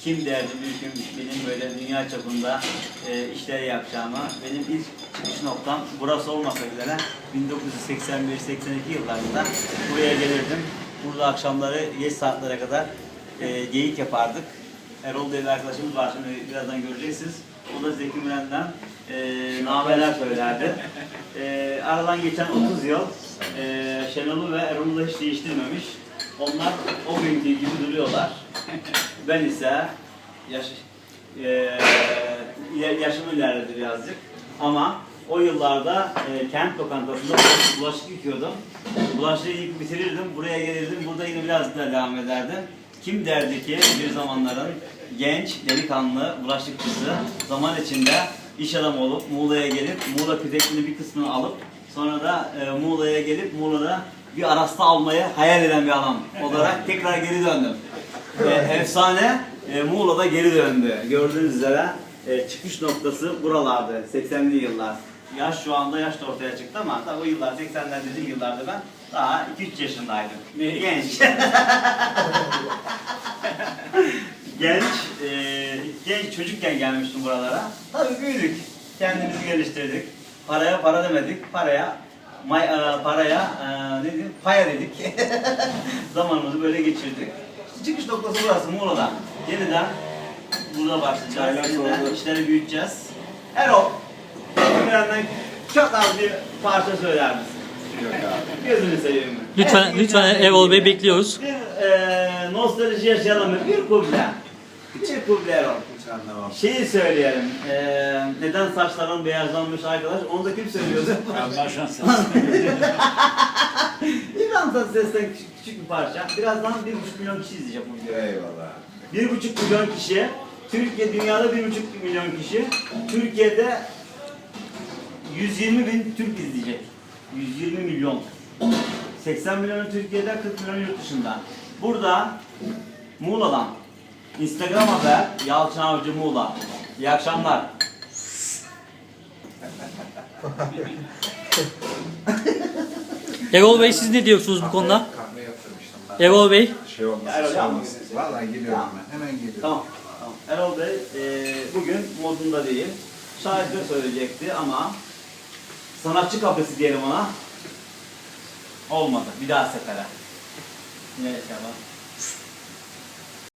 kim derdi mülküm benim böyle dünya çapında e, işler yapacağımı. Benim ilk çıkış noktam burası olmasa üzere 1981-82 yıllarında buraya gelirdim. Burada akşamları geç saatlere kadar e, geyik yapardık. Erol diye bir arkadaşımız var şimdi birazdan göreceksiniz. O da Zeki Müren'den e, nameler söylerdi. E, aradan geçen 30 yıl e, Şenol'u ve Erol'u da hiç değiştirmemiş. Onlar o günkü gibi duruyorlar. Ben ise yaş, e, ya- yaşım ilerledi birazcık. Ama o yıllarda e, kent lokantasında bulaşık yıkıyordum. Bulaşığı yıkıp bitirirdim. Buraya gelirdim. Burada yine biraz daha devam ederdim. Kim derdi ki bir zamanların genç, delikanlı bulaşıkçısı zaman içinde iş adamı olup Muğla'ya gelip Muğla Kütekli'nin bir kısmını alıp sonra da e, Muğla'ya gelip Muğla'da bir arasta almayı hayal eden bir adam olarak tekrar geri döndüm. E, efsane e, Muğla'da geri döndü. Gördüğünüz üzere e, çıkış noktası buralardı 80'li yıllar. Yaş şu anda yaş da ortaya çıktı ama tabii o yıllar 80'ler dediğim yıllarda ben daha 2-3 yaşındaydım. Genç. genç, e, genç çocukken gelmiştim buralara. Tabii büyüdük. Kendimizi geliştirdik. Paraya para demedik. Paraya may, e, paraya e, ne diyeyim, paya dedik. Zamanımızı böyle geçirdik. Çıkış noktası burası Muğla'da. Yeniden burada başlayacağız. Yeniden işleri büyüteceğiz. Erol, benden çok az bir parça söyler misin? Gözünü seveyim. Lütfen Evet, lütfen güzel. Erol Bey bekliyoruz. Bir e, nostalji yaşayalım mı? Bir kuble. Bir kuble Erol. Şeyi söyleyelim. E, neden saçların beyazlanmış arkadaş? Onu da kim söylüyordu? Allah şans İbrahim Tatlıses'ten küçük, küçük bir parça. Birazdan bir buçuk milyon kişi izleyecek bu videoyu. Eyvallah. Bir buçuk milyon kişi. Türkiye, dünyada bir buçuk milyon kişi. Türkiye'de 120 bin Türk izleyecek. 120 milyon. 80 milyonu Türkiye'de, 40 milyon yurt dışında. Burada Muğla'dan Instagram haber Yalçın Avcı Muğla. İyi akşamlar. Erol Bey siz ne diyorsunuz bu konuda? Kahve yaptırmıştım ben. Erol Bey. Şey olmaz. Ya, Erol, şey yapma. olmaz. Vallahi geliyorum ben. Hemen geliyorum. Tamam. tamam. Erol Bey e, bugün modunda değil. Şarkı söyleyecekti ama sanatçı kafesi diyelim ona. Olmadı. Bir daha sefere. Neyse ama.